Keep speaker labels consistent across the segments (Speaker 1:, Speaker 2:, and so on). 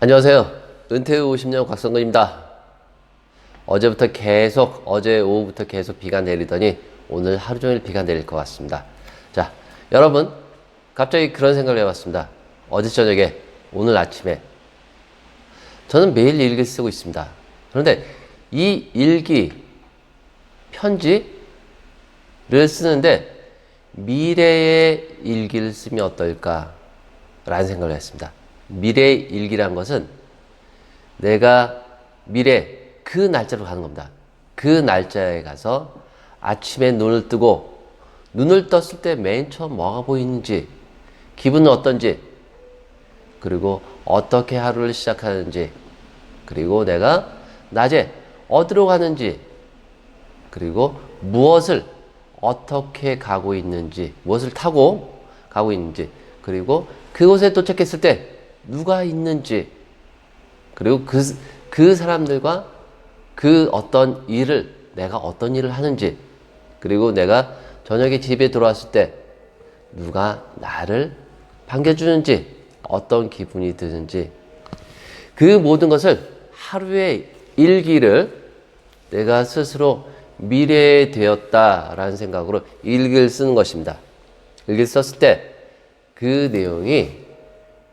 Speaker 1: 안녕하세요. 은퇴 후 50년 곽성근입니다. 어제부터 계속, 어제 오후부터 계속 비가 내리더니 오늘 하루 종일 비가 내릴 것 같습니다. 자, 여러분, 갑자기 그런 생각을 해봤습니다. 어제 저녁에, 오늘 아침에. 저는 매일 일기를 쓰고 있습니다. 그런데 이 일기, 편지를 쓰는데 미래의 일기를 쓰면 어떨까라는 생각을 했습니다. 미래의 일기란 것은 내가 미래 그 날짜로 가는 겁니다. 그 날짜에 가서 아침에 눈을 뜨고 눈을 떴을 때 맨 처음 뭐가 보이는지 기분은 어떤지 그리고 어떻게 하루를 시작하는지 그리고 내가 낮에 어디로 가는지 그리고 무엇을 어떻게 가고 있는지, 무엇을 타고 가고 있는지, 그리고 그곳에 도착했을 때 누가 있는지, 그리고 그, 그 사람들과 그 어떤 일을, 내가 어떤 일을 하는지, 그리고 내가 저녁에 집에 들어왔을 때 누가 나를 반겨주는지, 어떤 기분이 드는지, 그 모든 것을 하루의 일기를 내가 스스로 미래에 되었다라는 생각으로 일기를 쓰는 것입니다. 일기를 썼을 때 그 내용이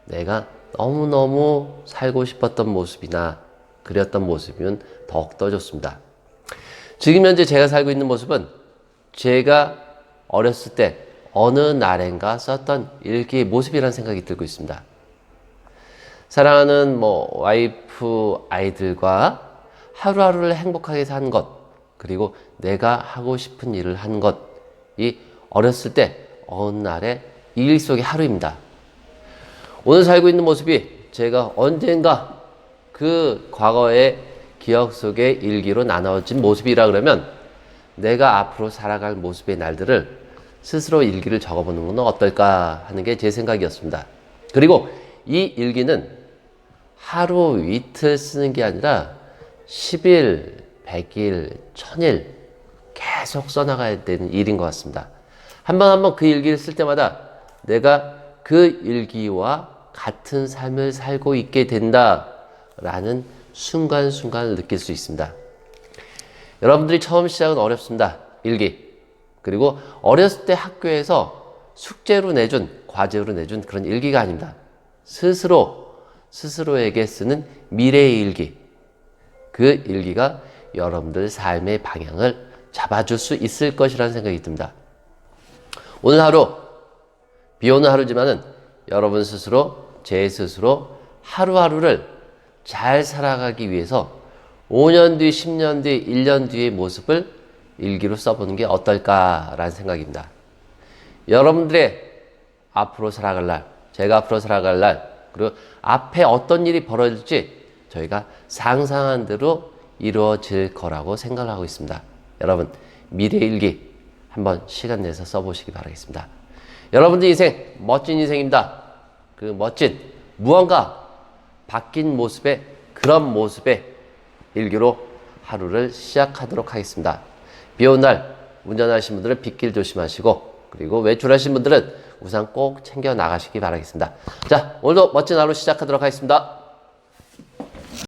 Speaker 1: 내가 너무너무 살고 싶었던 모습이나 그렸던 모습이면 더욱더 좋습니다. 지금 현재 제가 살고 있는 모습은 제가 어렸을 때 어느 날엔가 썼던 일기의 모습이라는 생각이 들고 있습니다. 사랑하는 뭐 와이프 아이들과 하루하루를 행복하게 산 것, 그리고 내가 하고 싶은 일을 한 것이 어렸을 때 어느 날의 일 속의 하루입니다. 오늘 살고 있는 모습이 제가 언젠가 그 과거의 기억 속의 일기로 나눠진 모습이라 그러면 내가 앞으로 살아갈 모습의 날들을 스스로 일기를 적어보는 건 어떨까 하는 게 제 생각이었습니다. 그리고 이 일기는 하루 이틀 쓰는 게 아니라 10일, 100일, 1000일 계속 써나가야 되는 일인 것 같습니다. 한 번 한 번 그 일기를 쓸 때마다 내가 그 일기와 같은 삶을 살고 있게 된다라는 순간순간을 느낄 수 있습니다. 여러분들이 처음 시작은 어렵습니다. 일기. 그리고 어렸을 때 학교에서 숙제로 내준, 과제로 내준 그런 일기가 아닙니다. 스스로, 스스로에게 쓰는 미래의 일기. 그 일기가 여러분들 삶의 방향을 잡아줄 수 있을 것이라는 생각이 듭니다. 오늘 하루, 비 오는 하루지만은 여러분 스스로, 제 스스로 하루하루를 잘 살아가기 위해서 5년 뒤, 10년 뒤, 1년 뒤의 모습을 일기로 써보는 게 어떨까라는 생각입니다. 여러분들의 앞으로 살아갈 날, 제가 앞으로 살아갈 날, 그리고 앞에 어떤 일이 벌어질지 저희가 상상한 대로 이루어질 거라고 생각을 하고 있습니다. 여러분, 미래 일기 한번 시간 내서 써보시기 바라겠습니다. 여러분들 인생 멋진 인생입니다. 그 멋진 무언가 바뀐 모습의 그런 모습의 일기로 하루를 시작하도록 하겠습니다. 비 오는 날 운전하시는 분들은 빗길 조심하시고 그리고 외출하신 분들은 우산 꼭 챙겨 나가시기 바라겠습니다. 자, 오늘도 멋진 하루 시작하도록 하겠습니다.